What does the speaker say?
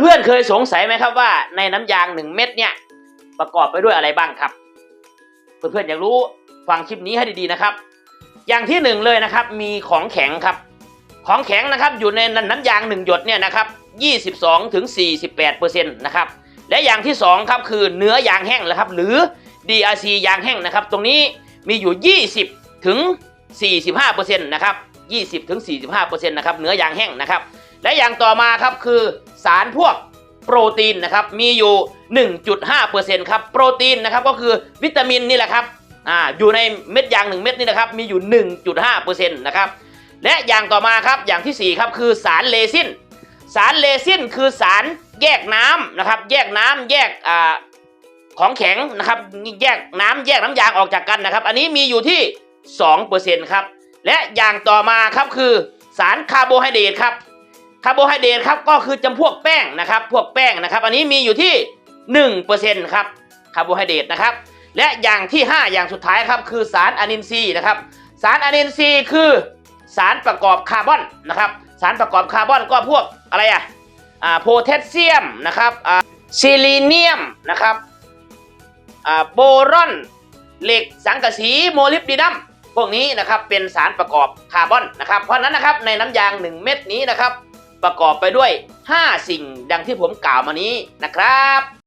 เพื่อนๆเคยสงสัยไหมครับว่าในน้ำยางหนึ่งเม็ดเนี่ยประกอบไปด้วยอะไรบ้างครับ เพื่อนๆอยากรู้ฟังคลิปนี้ให้ดีๆนะครับ อย่างที่หนึ่งเลยนะครับมีของแข็งครับ ของแข็งนะครับอยู่ในน้ำยางหนึ่งหยดเนี่ยนะครับ22ถึง48เปอร์เซ็นต์นะครับและอย่างที่สองครับคือเนื้อยางแห้งนะครับหรือ DRC ยางแห้งนะครับ ตรงนี้มีอยู่ 20ถึง45เปอร์เซ็นต์นะครับ20ถึง45เปอร์เซ็นต์นะครับเนื้อยางแห้งนะครับ และอย่างต่อมาครับคือสารพวกโปรตีนนะครับมีอยู่ 1.5%ครับโปรตีนนะครับก็คือวิตามินนี่แหละครับอ่าอยู่ในเม็ดยาง 1 เม็ดนี่นะครับมีอยู่ 1.5%นะครับและอย่างต่อมาครับอย่างทีสี่4ครับคือสารเลซินสารเลซินคือสารแยกน้ำนะครับแยกน้ำแยกอ่าของแข็งนะครับแยกน้ำแยกน้ำยางออกจากกันนะครับ อันนี้มีอยู่ที่2%ครับและอย่างต่อมาครับคือสารคาร์โบไฮเดรตครับ คาร์โบไฮเดรตครับก็คือจำพวกแป้งนะครับ พวกแป้งนะครับ อันนี้มีอยู่ที่ 1%ครับคาร์โบไฮเดรตนะครับ และอย่างที่ 5 อย่างสุดท้ายครับคือสารอะนินทรีย์นะครับ สารอะนินทรีย์คือสารประกอบคาร์บอนนะครับ สารประกอบคาร์บอนก็พวกอะไรอะอ่าโพแทสเซียมนะครับซิลิเนียมนะครับอ่าโบรอน เหล็กสังกะสีโมลิบดีนัมพวกนี้นะครับเป็นสารประกอบคาร์บอนนะครับ เพราะฉะนั้นนะครับในน้ำยาง 1 เม็ดนี้นะครับ ประกอบไปด้วย 5 สิ่งดังที่ผมกล่าวมานี้นะครับ